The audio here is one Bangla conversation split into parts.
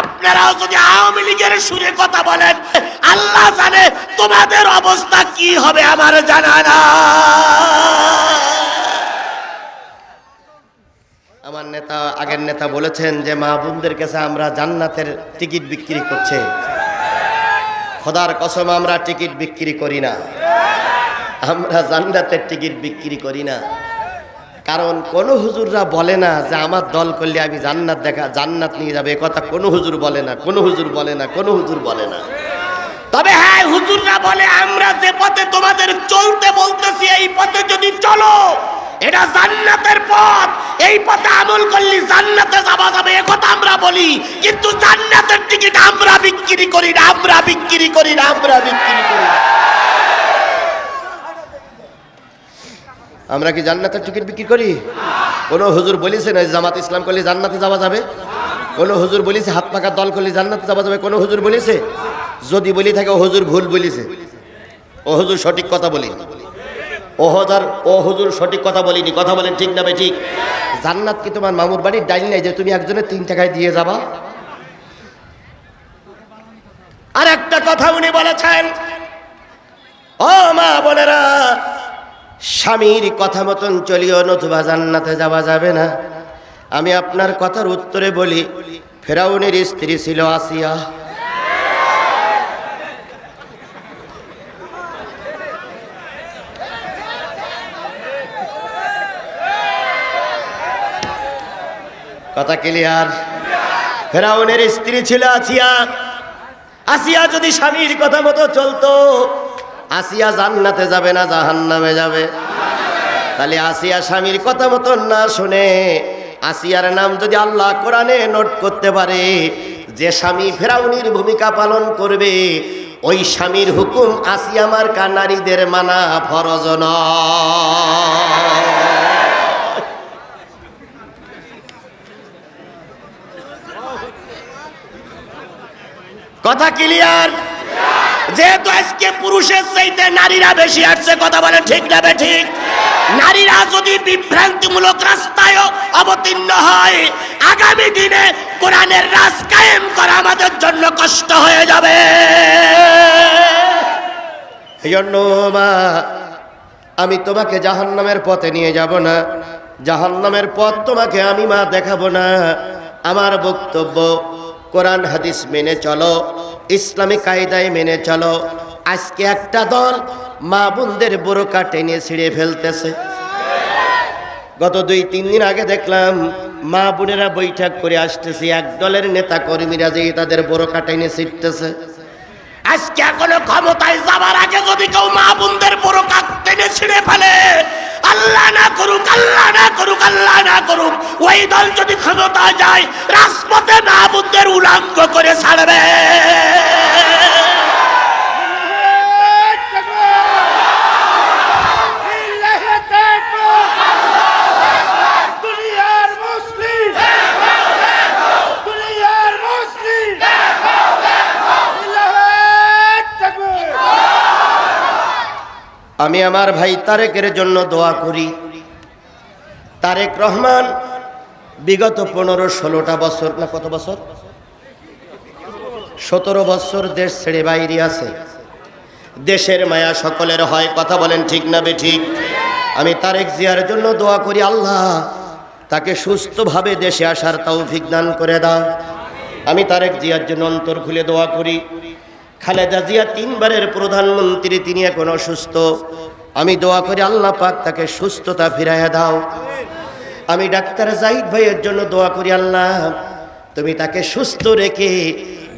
আপনারাও যদি আওয়ামী লীগের সুরে কথা বলেন, আল্লাহ জানে তোমাদের অবস্থা কি হবে, আমার জানা না আমার নেতা, আগের নেতা বলেছেন যে মা বোনদের কাছে আমরা জান্নাতের টিকিট বিক্রি করছে। খোদার কসম, আমরা টিকিট বিক্রি করি না। আমরা জান্নাতের টিকিট বিক্রি করি না। কারণ কোন হুজুররা বলে না যে আমার দল করলে আমি জান্নাত দেখা, জান্নাত নিয়ে যাবে। কথা কোনো হুজুর বলে না, কোনো হুজুর বলে না, কোনো হুজুর বলে না। তবে হ্যাঁ হুজুররা বলে, আমরা যে পথে তোমাদের চলতে বলতেছি, এই পথে যদি চলো, এটা জান্নাতের পথ। এই পথে আমল করলে জান্নাতে যাওয়া যাবে একথা আমরা বলি। কিন্তু জান্নাতের টিকিট আমরা বিক্রি করি না, আমরা বিক্রি করি না, আমরা বিক্রি করি না আমরা কি জান্নাতের টিকিট বিক্রি করি? কোনো হুজুর বলিছে না জামাত ইসলাম করলে জান্নাতে যাওয়া যাবে? কোনো হুজুর বলিছে, হাত পাকা দল করলে জান্নাতে যাওয়া যাবে? কোনো হুজুর বলিছে? যদি বলি থাকে, ও হুজুর ভুল বলিছে। ও হুজুর সঠিক কথা বলিনি। ও হাজার, ও হুজুর সঠিক কথা বলিনি। কথা বলেন ঠিক না ঠিক? জান্নাত কি তোমার মামুর বাড়ির ডাইন নাই যে তুমি একজনের তিন টাকায় দিয়ে যাবা? আর একটা কথা উনি বলেছেন, ও মা বোনেরা স্বামীর কথা মতন চলিও, নতুবা জান্নাতে যাওয়া যাবে না। আমি আপনার কথার উত্তরে বলি, ফেরাউনের স্ত্রী ছিল আসিয়া। কথা ক্লিয়ার? ফেরাউনের স্ত্রী ছিল আসিয়া। আসিয়া যদি স্বামীর কথা মতো চলতো আসিয়া জান্নাতে যাবে না, জাহান্নামে যাবে তাহলে আসিয়া স্বামীর কথা মতন না শুনে আসিয়ার নাম যদি আল্লাহ কোরআনে নোট করতে পারে, যে স্বামী ফেরাউনির ভূমিকা পালন করবে, ওই স্বামীর হুকুম আসিয়া মার্কা নারীদের মানা ফরজ। কথা ক্লিয়ার যেহেতু আজকে পুরুষের চাইতে নারীরা বেশি আসছে, কথা বলে ঠিক না ঠিক? নারীরা যদি বিভ্রান্তিমূলক রাস্তায় অবতীর্ণ হয়, আগামী দিনে কোরআনের রাজ কায়েম করা আমাদের জন্য কষ্ট হয়ে যাবে। আমি তোমাকে জাহান্নামের পথে নিয়ে যাব না। জাহান্নামের পথ তোমাকে আমি মা দেখাবো না। আমার বক্তব্য কোরআন হাদিস মেনে চলো, ইসলামী কায়দায় মেনে চলো। আজকে একটা দল মা বোনদের বোরকা টেনে ছিঁড়ে ফেলতেছে। গত দুই, তিন দিন আগে দেখলাম মা বোনেরা বৈঠক করে আসতেছে, এক দলের নেতা কর্মীরা যে তাদের বোরকা টেনে ছিঁড়তেছে। আজকে এখনও ক্ষমতায় যাবার আগে যদি কেউ মা বোনদের বড় কাক টেনে ছিঁড়ে ফেলে আল্লাহ না করুক, আল্লাহ না করুক, আল্লাহ না করুক। ওই দল যদি ক্ষমতা যায়, রাজপথে মা উলঙ্গ করে ছাড়বে। আমি আমার ভাই তারেকের জন্য দোয়া করি। তারেক রহমান, বিগত পনেরো ষোলোটা বছর, না কত বছর? সতেরো বছর দেশ ছেড়ে বাইরে আছে। দেশের মায়া সকলের হয়, কথা বলেন ঠিক না বে ঠিক? আমি তারেক জিয়ার জন্য দোয়া করি, আল্লাহ তাকে সুস্থভাবে দেশে আসার তৌফিক দান করে দাও। আমি তারেক জিয়ার জন্য অন্তর খুলে দোয়া করি। খালেদা জিয়া তিনবারের প্রধানমন্ত্রী, তিনি এখন অসুস্থ। আমি দোয়া করি আল্লাহ পাক তাকে সুস্থতা ফিরাইয়া দাও। আমি ডাক্তার জাহিদ ভাইয়ের জন্য দোয়া করি, আল্লাহ, তুমি তাকে সুস্থ রেখে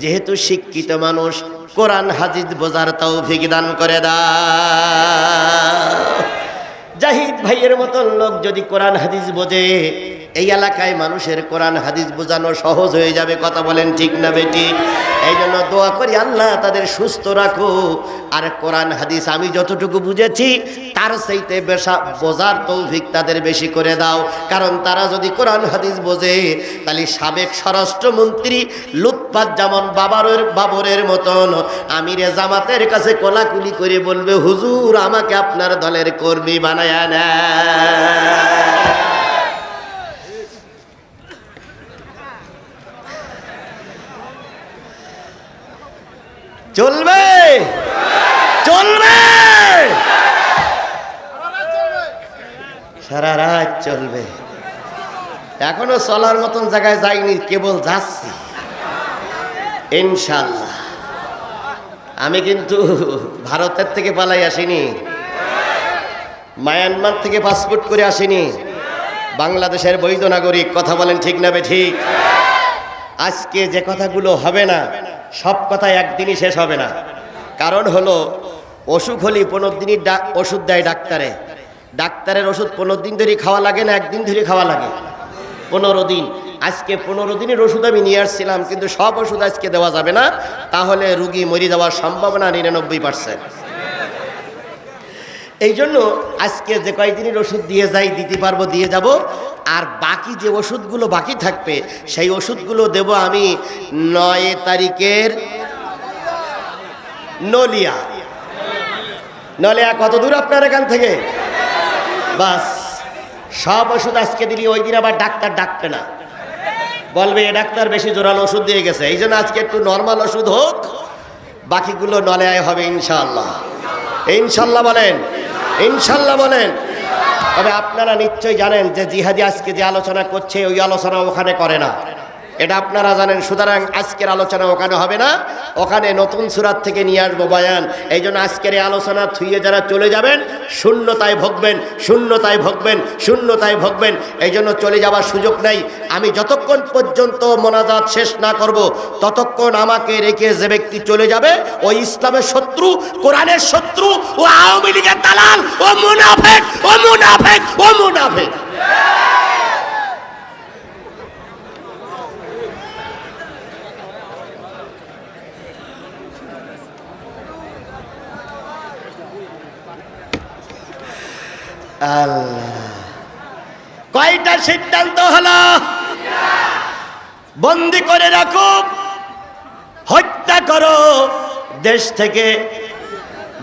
যেহেতু শিক্ষিত মানুষ, কোরআন হাজিদ বোঝার তৌফিক দান করে দাও। জাহিদ ভাইয়ের মতন লোক যদি কোরআন, হাদিস বোঝে এই এলাকায় মানুষের কোরআন, হাদিস বোঝানো সহজ হয়ে যাবে, কথা বলেন ঠিক না বেটি? এই জন্য দোয়া করি, আল্লাহ তাদের সুস্থ রাখো। আর কোরআন, হাদিস আমি যতটুকু বুঝেছি, তার সেইতে বেশা বোঝার তৌফিক তাদের বেশি করে দাও। কারণ তারা যদি কোরআন, হাদিস বোঝে, তাহলে সাবেক স্বরাষ্ট্রমন্ত্রী লুৎপাত যেমন বাবারের, বাবরের মতন আমিরে জামাতের কাছে কোলাকুলি করে বলবে, হুজুর, আমাকে আপনার দলের কর্মী বানায় না চলবে। চলবে। সারা রাত চলবে। এখনও চলার মতন জায়গায় যাইনি, কেবল যাচ্ছি। ইনশাল্লাহ আমি কিন্তু ভারতের থেকে পালাই আসিনি। মায়ানমার থেকে পাসপোর্ট করে আসিনি। বাংলাদেশের বৈধ নাগরিক, কথা বলেন ঠিক না বে ঠিক? আজকে যে কথাগুলো হবে না সব কথা একদিনই শেষ হবে না। কারণ হলো, অসুখ হলে পনেরো দিনই ওষুধ দেয় ডাক্তারে। ডাক্তারের ওষুধ পনেরো দিন ধরে খাওয়া লাগে না, একদিন ধরে খাওয়া লাগে। পনেরো দিন। আজকে পনেরো দিনের ওষুধ আমি নিয়ে আসছিলাম, কিন্তু সব ওষুধ আজকে দেওয়া যাবে না। তাহলে রুগী মরে যাওয়ার সম্ভাবনা নিরানব্বই পার্সেন্ট এই জন্য আজকে যে কয়েকদিনের ওষুধ দিয়ে যাই, দিতে পারব, দিয়ে যাব। আর বাকি যে ওষুধগুলো বাকি থাকবে, সেই ওষুধগুলো দেব আমি নয় তারিখের নলিয়া। নলিয়া কত দূর আপনার এখান থেকে? বাস, সব ওষুধ আজকে দিলি, ওই দিন আবার ডাক্তার ডাকবে না। বলবে, এ ডাক্তার বেশি জোরালো ওষুধ দিয়ে গেছে। এই জন্য আজকে একটু নর্মাল ওষুধ হোক, বাকিগুলো নলেয়ায় হবে ইনশাল্লাহ ইনশাল্লাহ বলেন ইনশাল্লাহ বলেন। তবে আপনারা নিশ্চয়ই জানেন যে জিহাদি আজকে যে আলোচনা করছে, ওই আলোচনা ওখানে করে না। এটা আপনারা জানেন, সুতরাং আজকের আলোচনা ওখানে হবে না। ওখানে নতুন সুরাত থেকে নিয়ে আসব বয়ান। এই জন্য আজকের এই আলোচনা থুইয়ে যারা চলে যাবেন, শূন্যতায় ভোগবেন শূন্যতায় ভোগবেন শূন্যতায় ভোগবেন। এই জন্য চলে যাওয়ার সুযোগ নেই। আমি যতক্ষণ পর্যন্ত মোনাজাত শেষ না করব, ততক্ষণ আমাকে রেখে যে ব্যক্তি চলে যাবে, ও ইসলামের শত্রু, কোরআনের শত্রু, ও আওয়ামী লীগের দালাল, ও মুনাফেক ও মুনাফেক ও মুনাফেক। আল্লাহ। কয়টা সিদ্ধান্ত হলো? বন্দি করে রাখো, হত্যা করো, দেশ থেকে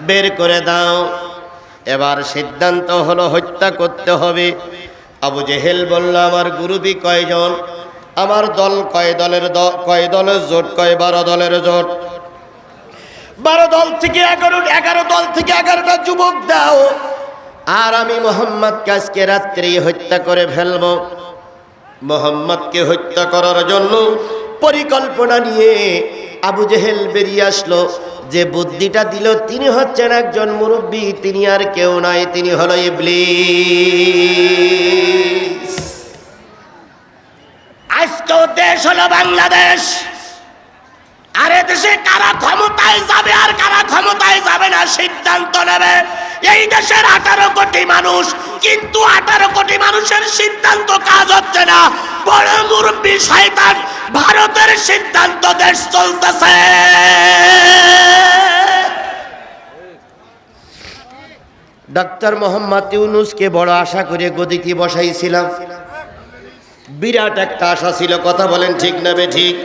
বের করে দাও। এবার সিদ্ধান্ত হলো হত্যা করতে হবে। আবু জেহেল বলল, আমার গুরুবি কয়জন? আমার দল কয় দলের কয় দলের জোট, কয় বারো দলের জোট? বারো দল থেকে এগারো এগারো দল থেকে এগারোটা যুবক দাও। আর আমি মোহাম্মদকে আজকে রাত্রি হত্যা করে ফেলব। মোহাম্মদকে হত্যা করার জন্য পরিকল্পনা নিয়ে আবু জেহেল বেরিয়ে আসলো। যে বুদ্ধিটা দিল, তিনি হচ্ছেন একজন মুরব্বী, তিনি আর কেউ নয় তিনি হলো ইবলিস। আজকেও দেশ হলো বাংলাদেশ। আরে দেশে কারা ক্ষমতায় যাবে আর কারা ক্ষমতায় যাবে না, সিদ্ধান্ত নেবে। এই দেশের আঠারো কোটি মানুষ, কিন্তু আঠারো কোটি মানুষের সিদ্ধান্ত কাজ হচ্ছে না। বড় মুরব্বী শয়তান ভারতের সিদ্ধান্ত দেশ চলতেছে। ডাক্তার মোহাম্মদ ইউনুসকে বড় আশা করে গদিতে বসাইছিলাম। বিরাট একটা আশা ছিল, কথা বলেন ঠিক না বে ঠিক?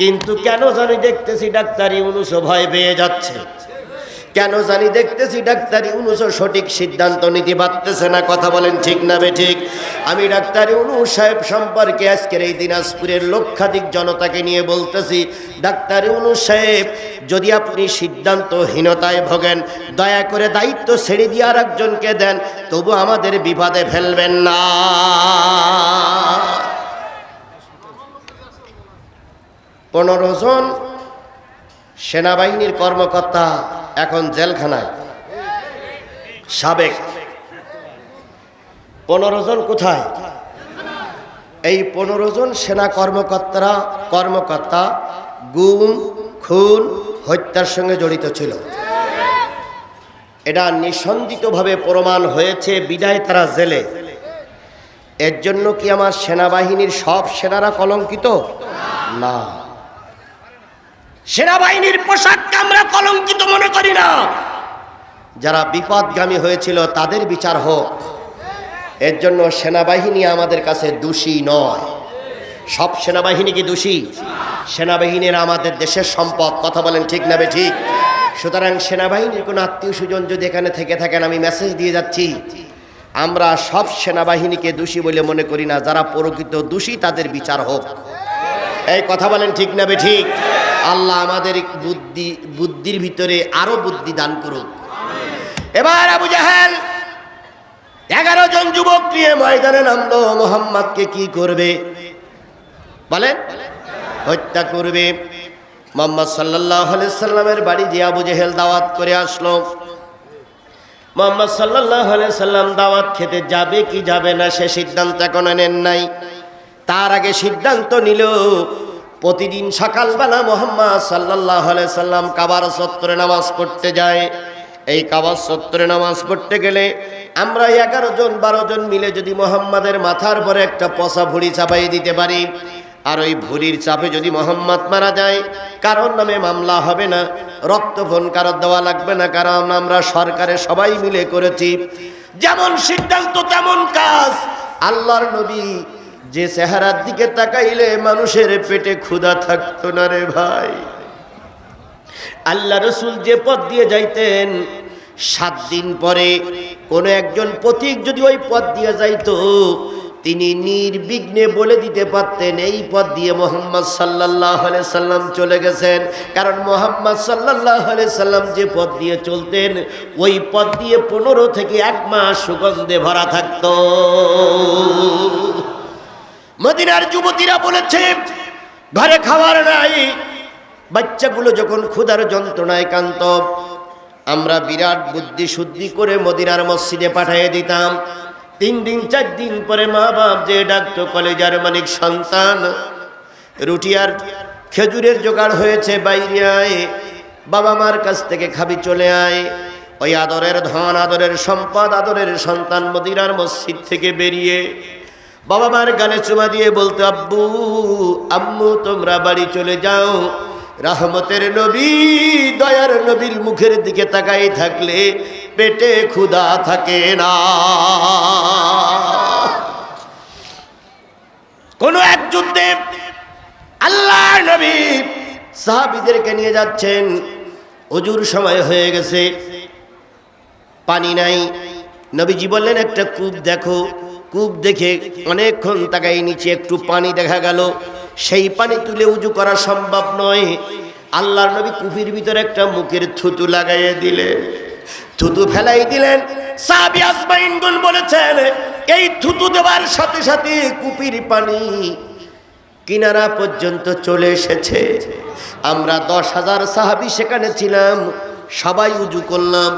কিন্তু কেন জানি দেখতেছি ডাক্তার ইউনুসও ভয় পেয়ে যাচ্ছে। কেন জানি দেখতেছি ডাক্তার ইউনুসও সঠিক সিদ্ধান্ত নিতে পারতেছে না, কথা বলেন ঠিক না বে ঠিক? আমি ডাক্তার ইউনুস সাহেব সম্পর্কে আজকের এই দিনাজপুরের লক্ষাধিক জনতাকে নিয়ে বলতেছি, ডাক্তার ইউনুস সাহেব, যদি আপনি সিদ্ধান্তহীনতায় ভোগেন, দয়া করে দায়িত্ব ছেড়ে দিয়ে আর একজনকে দেন, তবু আমাদের বিপদে ফেলবেন না। পনেরো জন সেনাবাহিনীর কর্মকর্তা এখন জেলখানায়। সাবেক পনেরো জন কোথায়? এই পনেরো জন সেনা কর্মকর্তারা কর্মকর্তা গুম, খুন, হত্যার সঙ্গে জড়িত ছিল। এটা নিঃসন্দিতভাবে প্রমাণ হয়েছে বিদায় তারা জেলে। এর জন্য কি আমার সেনাবাহিনীর সব সেনারা কলঙ্কিত? না। সেনাবাহিনীর পোশাককে আমরা কলঙ্কিত মনে করি না। যারা বিপদগামী হয়েছিল, তাদের বিচার হোক। এর জন্য সেনাবাহিনী আমাদের কাছে দোষী নয়। সব সেনাবাহিনী কি দোষী? সেনাবাহিনীর আমাদের দেশের সম্পদ, কথা বলেন ঠিক না বে ঠিক? সুতরাং সেনাবাহিনীর কোনো আত্মীয় স্বজন যদি এখানে থেকে থাকেন, আমি মেসেজ দিয়ে যাচ্ছি। আমরা সব সেনাবাহিনীকে দোষী বলে মনে করি না, যারা প্রকৃত দোষী তাদের বিচার হোক। এই কথা বলেন ঠিক না ঠিক? আল্লাহ আমাদের বুদ্ধি, বুদ্ধির ভিতরে আরও বুদ্ধি দান করুক। এবার আবু জাহেল এগারো জন যুবক নিয়ে ময়দানে নামলো। মোহাম্মদকে কি করবে? বলেন। হত্যা করবে। মোহাম্মদ সাল্লাহ সাল্লামের বাড়ি যে আবু জেহেল দাওয়াত করে আসলো। মোহাম্মদ সাল্লাহ সাল্লাম দাওয়াত খেতে যাবে কি যাবে না সে সিদ্ধান্ত এখন নেন নাই। তার আগে সিদ্ধান্ত নিল, প্রতিদিন সকালবেলা মোহাম্মদ সাল্লাহ সাল্লাম কাবার সত্তরে নামাজ পড়তে যায়। এই কাবার সত্তরে নামাজ পড়তে গেলে আমরা এগারো জন, বারো জন মিলে যদি মোহাম্মদের মাথার পরে একটা পচা ভুড়ি চাপাই দিতে পারি, আর ওই ভুরির চাপে যদি মোহাম্মদ মারা যায়, কারোর নামে মামলা হবে না রক্তফোন কারোর দেওয়া লাগবে না, কারণ আমরা সরকারে সবাই মিলে করেছি। যেমন সিদ্ধান্ত, তেমন কাজ। আল্লাহর নবী যে চেহারার দিকে তাকাইলে মানুষের পেটে ক্ষুধা থাকতো না রে ভাই। আল্লাহ রসুল যে পথ দিয়ে যাইতেন, সাত দিন পরে কোনো একজন পথিক যদি ওই পথ দিয়ে যাইতো, তিনি নির্বিঘ্নে বলে দিতে পারতেন, এই পথ দিয়ে মোহাম্মদ সাল্লাহ সাল্লাম চলে গেছেন। কারণ মোহাম্মদ সাল্লাহ সাল্লাম যে পথ দিয়ে চলতেন, ওই পথ দিয়ে পনেরো থেকে এক মাস সুগন্ধে ভরা থাকতো। মদিনার যুবতীরা বলেছে, ঘরে খাবার নাই। বাচ্চাগুলো যখন ক্ষুধার যন্ত্রণায় কান্ত আমরা বিরাট বুদ্ধি শুদ্ধি করে মদিনার মসজিদে পাঠিয়ে দিতাম। তিন দিন, চার দিন পরে মা বাপ যে ডাক্তার কলেজার মানিক সন্তান, রুটি আর খেজুরের জোগাড় হয়েছে, বাইরে আয়, বাবা মার কাছ থেকে খাবি চলে আয়। ওই আদরের ধন, আদরের সম্পদ, আদরের সন্তান মদিনার মসজিদ থেকে বেরিয়ে বাবা মার গালে চুমা দিয়ে বলতো, আব্বু, আম্মু, তোমরা বাড়ি চলে যাও। রাহমতের নবী দয়ার নবীর মুখের দিকে তাকাই থাকলে পেটে ক্ষুধা থাকে না। কোন এক যুদ্ধে আল্লাহ নবী সাহাবিদেরকে নিয়ে যাচ্ছেন। অজুর সময় হয়ে গেছে, পানি নাই। নবীজি বললেন, একটা কূপ দেখো। কূপ দেখে অনেকক্ষণ তাকাই নিচে একটু পানি দেখা গেল। সেই পানি তুলে উজু করা সম্ভব নয়। আল্লাহর নবী কূপের ভিতরে একটা মুখের থুতু লাগাইয়ে দিলেন। থুতু ফেলাই দিলেন। সাহাবী আসমাইন গুন বলেছেন, এই থুতু দেওয়ার সাথে সাথে কুপির পানি কিনারা পর্যন্ত চলে এসেছে। আমরা দশ হাজার সাহাবি সেখানে ছিলাম। সবাই উজু করলাম,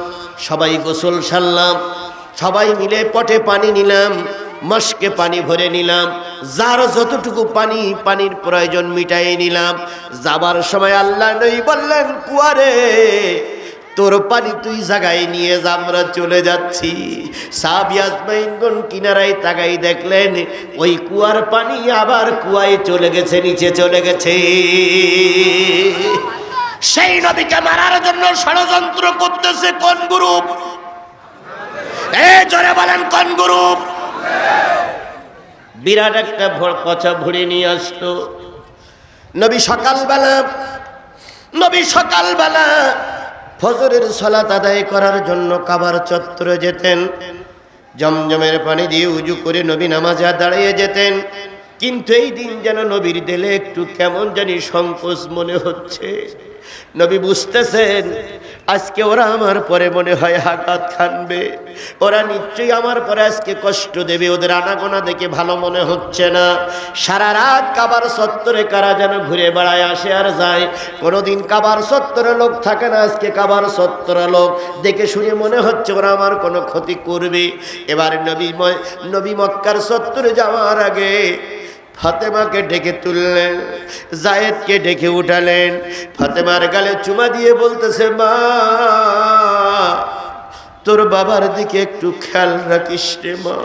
সবাই গোসল সারলাম, সবাই মিলে পটে পানি নিলাম। মস্কে পানি ভরে নিলাম যার যতটুকু পানি, পানির প্রয়োজন মিটাই নিলাম। যাবার সময় আল্লাহ নই বললেন, কুয়ারে, তোর পানি তুই জাগায় নিয়ে যা, আমরা চলে যাচ্ছি। সাবিয়াজমাইনগণ কিনারায় তাকাই দেখলেন, ওই কুয়ার পানি আবার কুয়ায় চলে গেছে, নিচে চলে গেছে। সেই নবীকে মারার জন্য ষড়যন্ত্র করতেছে কোন গ্রুপ? এ জোরে বলেন, কোন গ্রুপ? বিরাট একটা ভর- ভুড়ি নিয়ে আসতো নবী সকালবেলা নবী সকালবেলা ফজরের সলাত আদায় করার জন্য কাবার চত্বরে যেতেন। জমজমের পানি দিয়ে উজু করে নবী নামাজে দাঁড়িয়ে যেতেন। কিন্তু এই দিন যেন নবীর দিলে একটু কেমন জানি সংকোচ মনে হচ্ছে। নবী বুঝতেছেন আজকে ওরা আমার পরে মনে হয় হাকাত খানবে ওরা নিশ্চয়ই আমার পরে আজকে কষ্ট দেবে, ওদের আনাগোনা দেখে ভালো মনে হচ্ছে না। সারা রাত কাবার সত্তরে কারা যেন ঘুরে বেড়ায় আসে আর যায়। কোনোদিন কাবার সত্তরে লোক থাকে না, আজকে কাবার সত্তরে লোক। দেখে শুনে মনে হচ্ছে ওরা আমার কোনো ক্ষতি করবে। এবার নবী নবী মক্কার সত্তরে যাওয়ার আগে ফাতেমাকে ডেকে তুললেন, জায়েদকে ডেকে উঠালেন। ফাতেমার গালে চুমা দিয়ে বলতেছে, মা, তোর বাবার দিকে একটু খেয়াল রাখিস রে মা।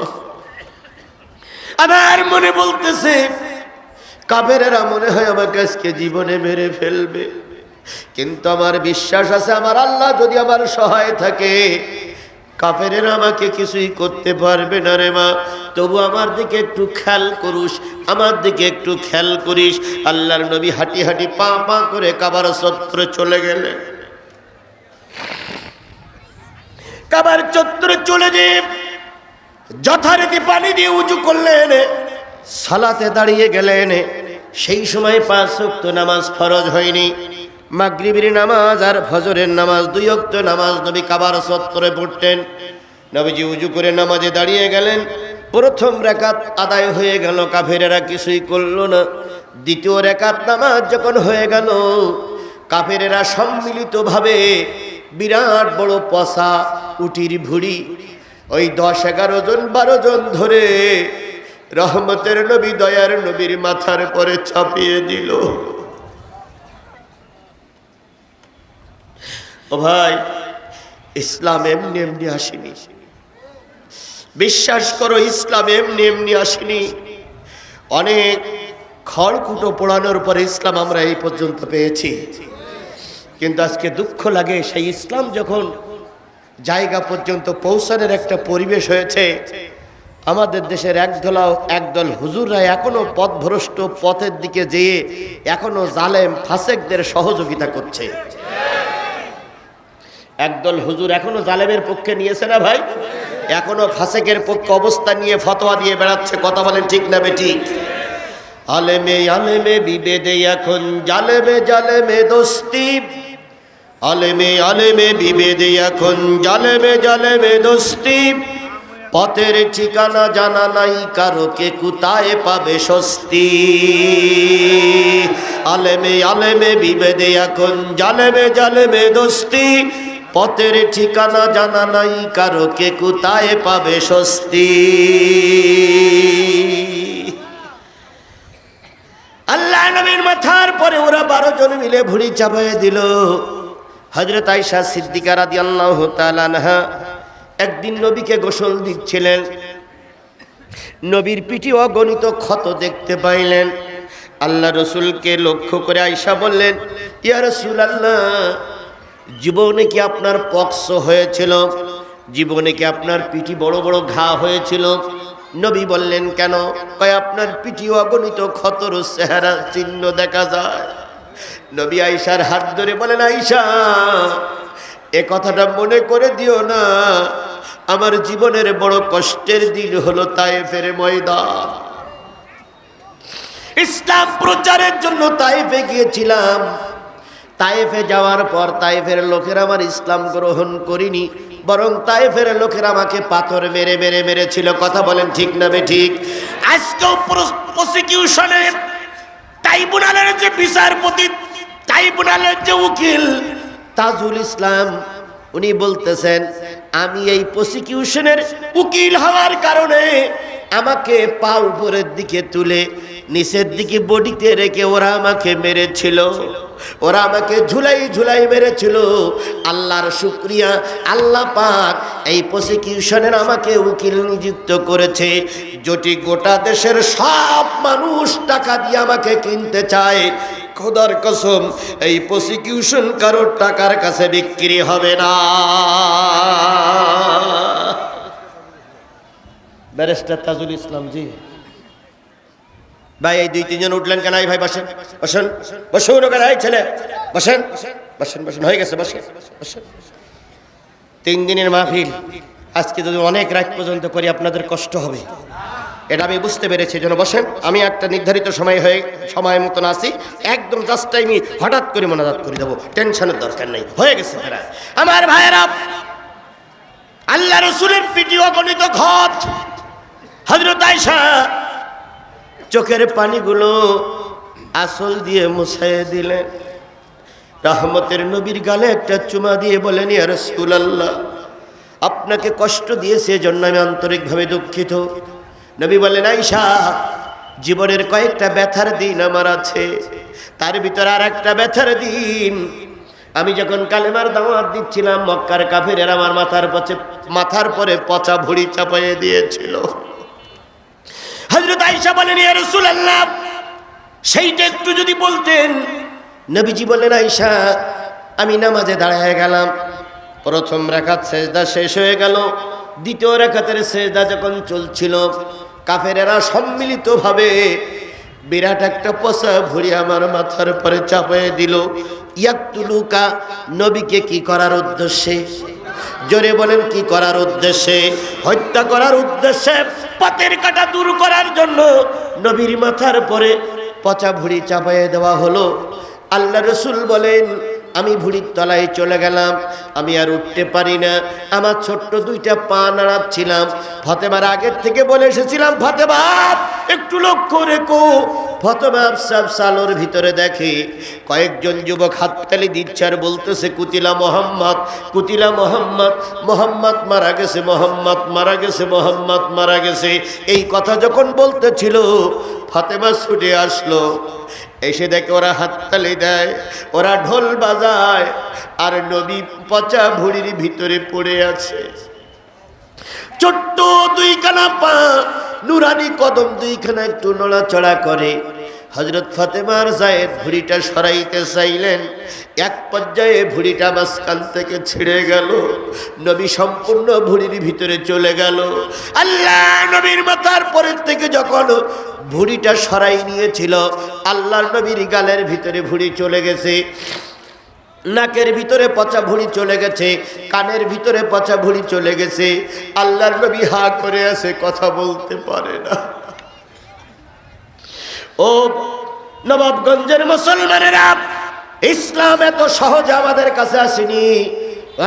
আমার মনে বলতেছে কাবেরেরা মনে হয় আমাকে আজকে জীবনে মেরে ফেলবে। কিন্তু আমার বিশ্বাস আছে, আমার আল্লাহ যদি আমার সহায় থাকে কাফেরের আমাকে কিছুই করতে পারবে না রে মা। তবু আমার দিকে একটু খেয়াল করুস, আমার দিকে একটু খেয়াল করিস। আল্লাহর নবী হাঁটি হাঁটি পা পা করে কাবার সত্রে চলে গেলে। কাবার চত্বরে চলে যে যথারীতি পানি দিয়ে উঁচু করলেন, সালাতে দাঁড়িয়ে গেলেন। সেই সময় পাঁচ নামাজ ফরজ হয়নি। মাগরিবের নামাজ আর ফজরের নামাজ, দুই ওয়াক্ত নামাজ নবী কাবার সত্তরে পড়তেন। নবীজি উজু করে নামাজে দাঁড়িয়ে গেলেন। প্রথম রেখাত আদায় হয়ে গেল, কাফেরেরা কিছুই করল না। দ্বিতীয় রেখাত নামাজ যখন হয়ে গেল, কাফেরেরা সম্মিলিতভাবে বিরাট বড় পশা, উটির ভুড়ি, ওই দশ এগারো জন, বারো জন ধরে রহমতের নবী, দয়ার নবীর মাথার পরে চাপিয়ে দিল। ভাই, ইসলাম এমনি এমনি আসেনি। বিশ্বাস করো, ইসলাম এমনি এমনি আসেনি। অনেক খড়কুটো পোড়ানোর পরে ইসলাম আমরা এই পর্যন্ত পেয়েছি। কিন্তু আজকে দুঃখ লাগে, সেই ইসলাম যখন জায়গা পর্যন্ত পৌঁছানোর একটা পরিবেশ হয়েছে, আমাদের দেশের একদলাও একদল হুজুররা এখনও পথভ্রষ্ট পথের দিকে যেয়ে এখনও জালেম ফাসেকদের সহযোগিতা করছে। একদল হুজুর এখনও জালেমের পক্ষে নিয়েছে না ভাই? এখনও ফাসেকের পক্ষে অবস্থা নিয়ে ফতোয়া দিয়ে বেড়াচ্ছে, কথা বলেন ঠিক না বেঠিক আলেমে আলেমে বিবেদে এখন, জালেমে জালেমে দোস্তি। আলেমে আলেমে বিবেদে এখন, জালেমে জালেমে দোস্তি। পথের ঠিকানা জানা নাই, কারও কে কুতায় পাবে স্বস্তি। আলেমে আলেমে বিবেদে এখন, জালেমে জালেমে দোস্তি। পথের ঠিকানা জানা নাই, কারও কে কুতায় পাবে স্বস্তি? আল্লাহ নবীর মাথার পরে ওরা বারো জন মিলে ভুড়ি চাপাইয়ে দিল। হজরত আইসা সিদ্দিকা রাদি আল্লাহ তালানহা একদিন নবীকে গোসল দিচ্ছিলেন। নবীর পিঠে অগণিত ক্ষত দেখতে পাইলেন। আল্লাহ রসুলকে লক্ষ্য করে আইসা বললেন, ইয়া রসুল আল্লাহ জীবনে কি আপনার পক্স হয়েছিল? জীবনে কি আপনার পিঠি বড় বড় ঘা হয়েছিল? নবী বললেন, কেন? কয়, আপনার পিঠি অগণিত ক্ষতর চেহারা চিহ্ন দেখা যায়। নবী আইসার হাত ধরে বলেন আইসা এ কথাটা মনে করে দিও না। আমার জীবনের বড় কষ্টের দিন হলো তায়েফের ময়দান। ইসলাম প্রচারের জন্য তাইফে গিয়েছিলাম। তাইফে যাওয়ার পর তাইফের লোকেরা আমার ইসলাম গ্রহণ করিনি, বরং তাইফের লোকেরা আমাকে পাথর মেরে মেরে মেরেছিল। কথা বলেন ঠিক না বে ঠিক? আজকেও প্রসিকিউশনে ট্রাইব্যুনালের যে বিচারপতি ট্রাইব্যুনালের যে উকিল তাজুল ইসলাম, উনি বলতেছেন, আমি এই প্রসিকিউশনের উকিল হওয়ার কারণে আমাকে পা উপরের দিকে তুলে নিচের দিকে বডিতে রেখে ওরা আমাকে মেরেছিল। ওরা আমাকে ঝুলাই ঝুলাই মেরেছিল। আল্লাহর শুক্রিয়া, আল্লাহ পাক এই প্রসিকিউশনের আমাকে উকিল নিযুক্ত করেছে। যেটি গোটা দেশের সব মানুষ টাকা দিয়ে আমাকে কিনতে চায়, খোদার কসম, এই প্রসিকিউশন কারোর টাকার কাছে বিক্রি হবে না। ব্যারিস্টার তাজুল ইসলাম, জি। ভাই, এই দুই তিনজন উঠলেন কেন? ভাই, বসেন। বসেন। বসুন ওখানে ছেলে। বসেন। বসেন বসেন। হয়ে গেছে, বসেন। বসেন। তিন দিনের মাহফিল। আজকে যদি অনেক রাত পর্যন্ত করি, আপনাদের কষ্ট হবে। এটা আমি বুঝতে পেরেছি যেন বসেন। আমি একটা নির্ধারিত সময় হয়ে, সময় মতন আসি একদম জাস্ট টাইমই হঠাৎ করে মনাজাত করে দেবো। টেনশনের দরকার নেই। হয়ে গেছে প্রায় আমার ভাইয়েরা, আল্লাহ রসুলের পিটি অগণিত ঘট। হজরত আয়সা চোখের পানিগুলো আসল দিয়ে মুছাইয়ে দিলেন। রহমতের নবীর গালে একটা চুমা দিয়ে বলেন, ইয়া রাসূলুল্লাহ, আপনাকে কষ্ট দিয়েছে, এজন্য আমি আন্তরিকভাবে দুঃখিত। নবী বলেন আইসা জীবনের কয়েকটা ব্যথার দিন আমার আছে। তার ভিতরে আর একটা ব্যথার দিন। আমি যখন কালেমার দাওয়াত দিচ্ছিলাম, মক্কার কাফের আমার মাথার পচে, মাথার পরে পচা ভুড়ি চাপাইয়ে দিয়েছিল। হজরত আয়সা বলেন, ইয়া রাসূলুল্লাহ। সেইটা একটু যদি বলতেন। নবীজি বললেন আইসা আমি নামাজে দাঁড়ায় গেলাম। প্রথম রেখাত সেজদা শেষ হয়ে গেল। দ্বিতীয় রেখাতের সেজদা যখন চলছিল, কাফেরেরা সম্মিলিতভাবে বিরাট একটা পচা ভুড়ি আমার মাথার পরে চাপিয়ে দিল। ইয়াকুলুকা নবীকে কি করার উদ্দেশ্যে? জোরে বলেন, কি করার উদ্দেশ্যে? হত্যা করার উদ্দেশ্যে পথের কাটা দূর করার জন্য নবীর মাথার পরে পচা ভুড়ি চাপাইয়ে দেওয়া হলো। আল্লাহ রসুল বলেন, আমি ভুড়ির তলায় চলে গেলাম, আমি আর উঠতে পারি না। আমার ছোট্ট দুইটা পা নাড়াচ্ছিলাম। ফতেমার আগের থেকে বলে এসেছিলাম, ফতেমা একটু লক্ষ্য রেখো। ফতেমা সব সালোর ভিতরে দেখে কয়েকজন যুবক হাততালি দিচ্ছে আর বলতেছে, কুতিলা মোহাম্মদ কুতিলা মোহাম্মদ মোহাম্মদ মারা গেছে, মোহাম্মদ মারা গেছে, মোহাম্মদ মারা গেছে। এই কথা যখন বলতেছিল, ফাতেমা ছুটে আসলো। এসে দেখে ওরা হাততালি দেয়, ওরা ঢোল বাজায় আর নবী পচা ভুড়ির ভিতরে পড়ে আছে। ছোট্ট দুইখানা পা নুরানি কদম দুইখানা একটু নড়াচড়া করে। হজরত ফাতেমার জায়েদ ভুড়িটা সরাইতে চাইলেন। এক পর্যায়ে ভুড়িটা মাঝখান থেকে ছিঁড়ে গেল। নবী সম্পূর্ণ ভুড়ির ভিতরে চলে গেল। আল্লাহ নবীর মাথার পরের থেকে যখন ভুড়িটা সরাই নিয়েছিল আল্লাহ নবীর গালের ভিতরে ভুড়ি চলে গেছে। নাকের ভিতরে পচা ভুঁড়ি চলে গেছে, কানের ভিতরে পচা ভুঁড়ি চলে গেছে। আল্লাহর নবী হা করে আছে কথা বলতে পারে না। ও নবাবগঞ্জের মুসলমানেরা, ইসলাম এত সহজ আমাদের কাছে আসেনি।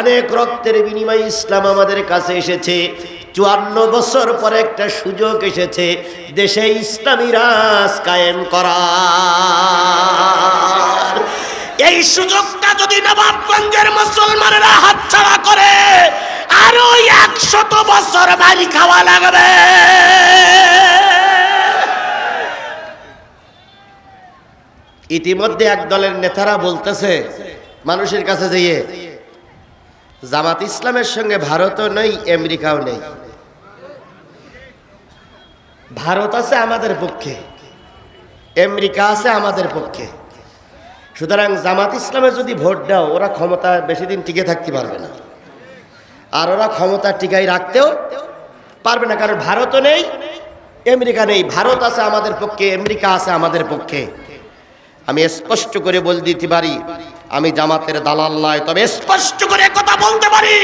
অনেক রক্তের বিনিময়ে ইসলাম আমাদের কাছে এসেছে। চুয়ান্ন বছর পরে একটা সুযোগ এসেছে, দেশে ইসলামী রাজ কায়েম করার। এই সুযোগটা যদি নবাবগঞ্জের মুসলমানেরা হাতছাড়া করে, আরও একশত বছর বাড়ি খাওয়া লাগবে। ইতিমধ্যে এক দলের নেতারা বলতেছে, মানুষের কাছে যেয়ে, জামাত ইসলামের সঙ্গে ভারতও নেই, আমেরিকাও নেই। ভারত আছে আমাদের পক্ষে, আমেরিকা আছে আমাদের পক্ষে। সুতরাং জামাত ইসলামে যদি ভোট দাও, ওরা ক্ষমতা বেশি দিন টিকে থাকতে পারবে না। আর ওরা ক্ষমতা টিকাই রাখতেও পারবে না, কারণ ভারতও নেই, আমেরিকা নেই। ভারত আছে আমাদের পক্ষে, আমেরিকা আছে আমাদের পক্ষে। আমি স্পষ্ট করে বল দিতে পারি, আমি জামাতের দালাল নয়, তবে স্পষ্ট করে কথা বলতে পারি,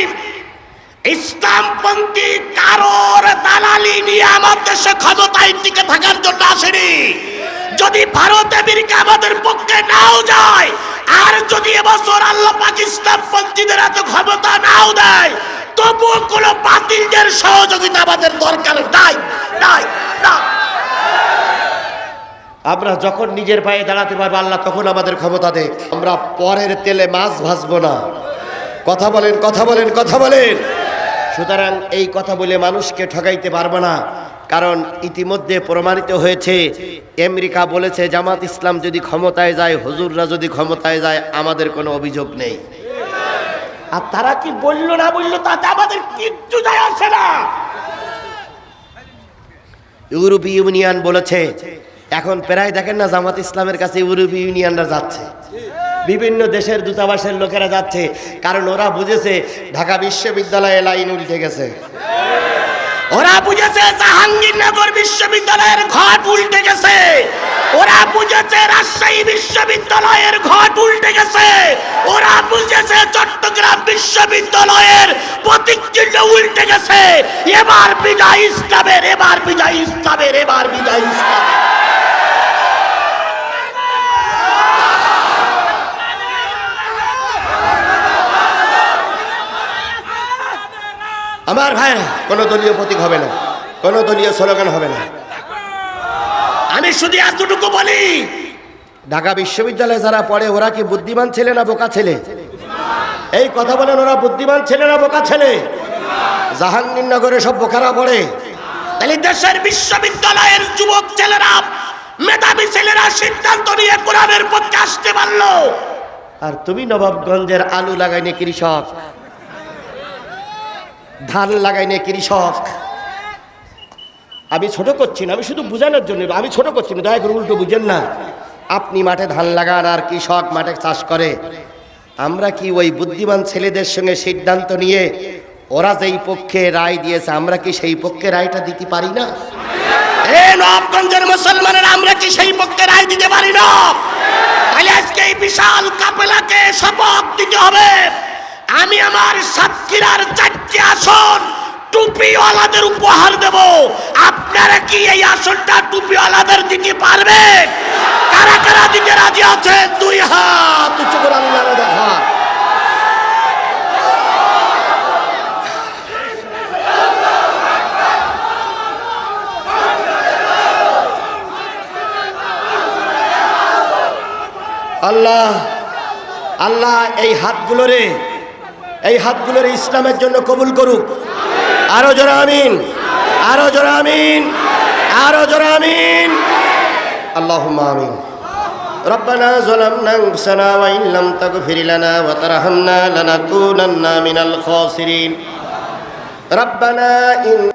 ইসলামপন্থী কারোর দালালি নিয়ে আমার দেশে ক্ষমতায় টিকে থাকার জন্য আসেনি। যদি ভারত আমেরিকা আমাদের পক্ষে নাও যায়, আর যদি এবছর আল্লাহ পাকিস্তান পন্থীদের এত ক্ষমতা নাও দেয়, তবুও কোনো বাতিলদের সহযোগিতা আমাদের দরকার নাই নাই না আমরা যখন নিজের পায়ে দাঁড়াতে পারব, আল্লাহ তখন আমাদের ক্ষমতা দেখ। আমরা পরের তেলে মাছ ভাসবো না। কথা বলেন কথা বলেন কথা বলেন। সুতরাং এই কথা বলে মানুষকে ঠকাইতে পারব না। কারণ ইতিমধ্যে প্রমাণিত হয়েছে আমেরিকা বলেছে জামাত ইসলাম যদি ক্ষমতায় যায় হুজুররা যদি ক্ষমতায় যায় আমাদের কোনো অভিযোগ নেই। আর তারা কি বলল না বলল তাতে আমাদের কিচ্ছু যায় আসে না। ইউরোপীয় ইউনিয়ন বলেছে এখন প্রায় দেখেন না জামাত ইসলামের কাছে ইউরোপীয় ইউনিয়নরা যাচ্ছে। বিভিন্ন দেশের দূতাবাসের লোকেরা যাচ্ছে কারণ ওরা বুঝেছে ঢাকা বিশ্ববিদ্যালয়ে লাইন উল্টে গেছে। ওরা বুঝেছে জাহাঙ্গীরনগর বিশ্ববিদ্যালয়ের ঘট উল্টে গেছে। ওরা বুঝেছে রাজশাহী বিশ্ববিদ্যালয়ের ঘট উল্টে গেছে। ওরা বুঝেছে চট্টগ্রাম বিশ্ববিদ্যালয়ের প্রতীক চিহ্ন উল্টে গেছে। এবার বিজয় ইসলামের, এবার বিজয় ইসলামের, এবার বিজয় ইসলামের। আমার ভাইরা কোনো দলীয় প্রতীক হবে না কোনো দলীয় স্লোগান হবে না। আমি শুধু এতটুকু বলি ঢাকা বিশ্ববিদ্যালয়ে যারা পড়ে ওরা কি বুদ্ধিমান ছেলে না বোকা ছেলে? এই কথা বলেন ওরা বুদ্ধিমান ছেলে না বোকা ছেলে? জাহাঙ্গীরনগরে সব বোকারা পড়ে। তাহলে দেশের বিশ্ববিদ্যালয়ের যুবক ছেলেরা মেধাবী ছেলেরা সিদ্ধান্ত নিয়ে কোরআনের পক্ষে আসতে পারল। আর তুমি নবাবগঞ্জের আলু লাগাইনি কৃষক? ধান লাগাইনে কৃষক। আমি ছোট করছি না, আমি শুধু বোঝানোর জন্য, আমি ছোট করছি না, দয়া করে উল্টো বুঝেন না। আপনি মাঠে ধান লাগান আর কৃষক মাঠে চাষ করে। আমরা কি ওই বুদ্ধিমান ছেলেদের সঙ্গে সিদ্ধান্ত নিয়ে ওরা যেই পক্ষে রায় দিয়েছে, আমরা কি সেই পক্ষে রায়টা দিতে পারি না? মুসলমানের, আমরা কি সেই পক্ষে রায় দিতে পারি না? আজকে এই বিশাল কাপেলাকে শপথ দিতে হবে। আমি আমার সাতক্ষীরার চারটি টুপিওয়ালাদের উপহার দেব। আপনারা কি এই আসনটা টুপিওয়ালাদের দিতে পারবেন? কারা কারা দিতে রাজি আছে দুই হাত উঁচু করে আল্লাহরে দেখা আল্লাহ আল্লাহ এই হাতগুলোরে এই হাতগুলোরে ইসলামের জন্য কবুল করুক। আরো জোরে আমিন আরো জোরে আমিন আরো জোরে আমিন আল্লাহ আমিন ربنا ظلمنا انفسنا وان لم تغفر لنا وترحمنا لنكونن من الخاسرين ربنا إن